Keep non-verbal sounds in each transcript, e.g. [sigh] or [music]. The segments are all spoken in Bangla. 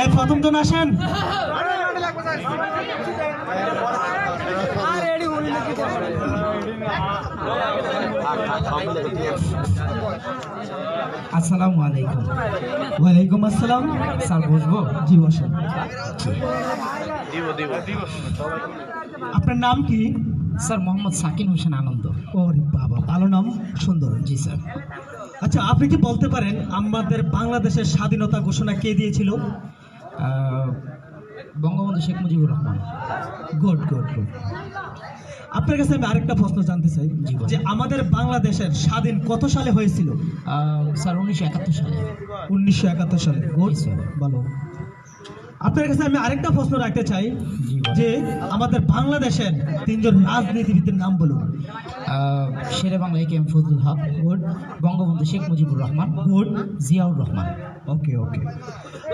এই প্রথম জন আসেন। আসসালামু আলাইকুম। ওয়ালাইকুম আসসালাম। স্যার বসবো? জি বসেন। আপনার নাম কি? স্যার মোহাম্মদ সাকিন হোসেন আনন্দ। ওরে বাবা ভালো নাম? সুন্দর জি স্যার। আচ্ছা আপনি কি বলতে পারেন আমাদের বাংলাদেশের স্বাধীনতা ঘোষণা কে দিয়েছিল? Bangabandhu Sheikh Mujibur Rahman. Good good good. আপনার কাছে আমি আরেকটা প্রশ্ন জানতে চাই যে আমাদের বাংলাদেশের স্বাধীন কত সালে হয়েছিল? স্যার উনিশশো একাত্তর সালে। উনিশশো একাত্তর সালে। Good sir. ভালো আপনার কাছে আমি আরেকটা প্রশ্ন রাখতে চাই যে আমাদের বাংলাদেশের তিনজন রাজনীতিবিদের নাম বলুন। Shere Bangla K M Fazlul Haque good. Bangabandhu Sheikh Mujibur Rahman good. Ziaur Rahman. Okay okay.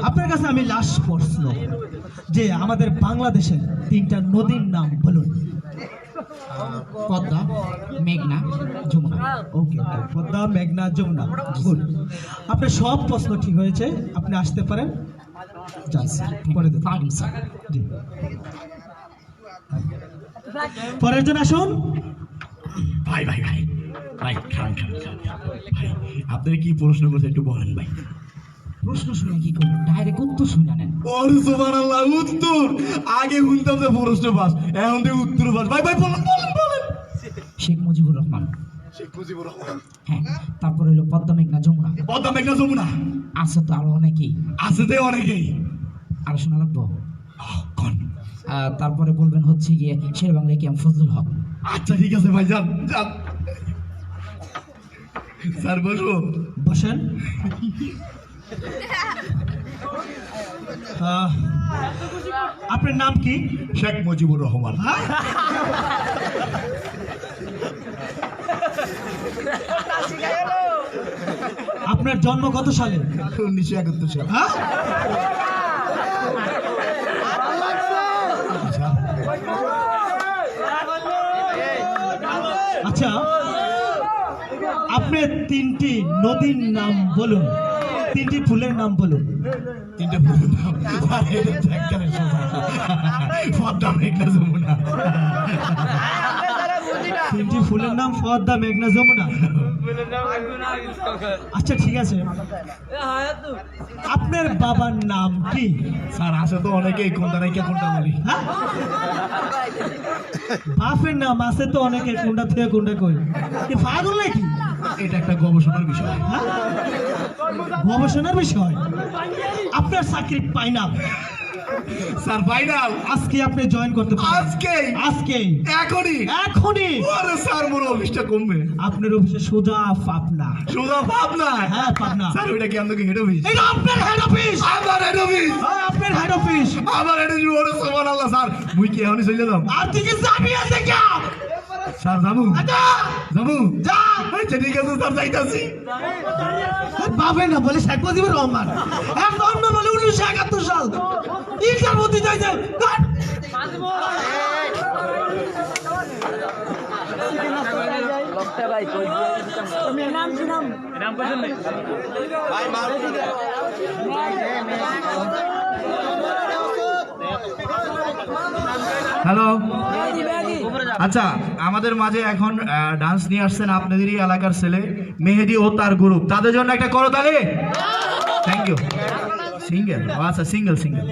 আপনার কাছে আমি লাস্ট প্রশ্ন যে আমাদের বাংলাদেশের তিনটা নদীর নাম বলুন। পদ্মা মেঘনা যমুনা। ওকে ওকে। পদ্মা মেঘনা যমুনা গুড। আপনার সব প্রশ্ন ঠিক হয়েছে আপনি আসতে পারেন। পরের জন আসুন। ভাই ভাই ভাই ভাই খান খান খান। ভাই আপনারা কি প্রশ্ন করছে একটু বলেন ভাই। প্রশ্ন শুনে কি করব? ডাইরেক্ট উত্তর শুনে নেন। ওর সুবহানাল্লাহ উত্তর! আগে শুনতাম যে প্রশ্ন পাস এখন থেকে উত্তর পাস। ভাই ভাই বলেন বলেন বলেন। শেখ মুজিবুর রহমান। শেখ মুজিবুর রহমান হ্যাঁ। তারপরে হলো পদ্মা মেঘনা যমুনা। পদ্মা মেঘনা যমুনা। আছে তো আরও অনেকেই। আছে তো অনেকেই। আরও শোনা লাগবো? কোন? তারপরে বলবেন হচ্ছে গিয়ে শের বাংলা এ কে ফজলুল হক। আচ্ছা ঠিক আছে ভাই যান যান। স্যার বসবো বসেন। আপনার নাম কি? শেখ মুজিবুর রহমান। [laughs] আপনার জন্ম কত সালে? উনিশশো একাত্তর সাল। হ্যাঁ? আচ্ছা। আচ্ছা আপনি তিনটি নদীর নাম বলুন। তিনটি ফুলের নাম বলুন। তিনটে ফুলের নাম। পদ্মা মেঘনা যমুনা। তিনটি ফুলের নাম পদ্মা মেঘনা যমুনা। আচ্ছা ঠিক আছে। আপনার বাবার নাম কি? স্যার আছে তো অনেকেই কোনটা নাকি কোনটা বলি। হ্যাঁ? বাপের নাম আছে তো অনেকে কোনটা থেকে কোনটা কই? কি পাগল নাকি? এটা একটা গবেষণার বিষয়। হ্যাঁ? গবেষণার বিষয়? আপনার চাকরি পাই না স্যার ফাইনাল আজকে আপনি জয়েন করতে পারেন। আজকে? আজকে। এখনই? এখনই। আরে স্যার মোর অফিসটা কমবে। আপনার অফিসে সোজা পাবনা। সোজা পাবনা? হ্যাঁ পাবনা। স্যার ওইটা কি আমাদের হেড অফিস এটা আপনার হেড অফিস আমার হেড অফিস হ্যাঁ আপনার হেড অফিস আমার হেড অফিস ওরে সুবহানাল্লাহ স্যার। মুই কি এখনই চলে যাব আর তুই কি যাবি আছে কে? স্যার যাব। আচ্ছা। যাব। যা। আচ্ছা ঠিক আছে স্যার যাইতাছি। পাবে না বলে শেখ মুজিবুর রহমান। একদম না বলে উনিশশো একাত্তর সাল। ইন্টার মধ্যে যাইছে হ্যালো আচ্ছা আমাদের মাঝে এখন ডান্স নিয়ে আসছেন আপনাদেরই এলাকার ছেলে মেহেদি ও তার গ্রুপ তাদের জন্য একটা করো তাহলে। থ্যাংক ইউ সিঙ্গেল আচ্ছা সিঙ্গেল সিঙ্গেল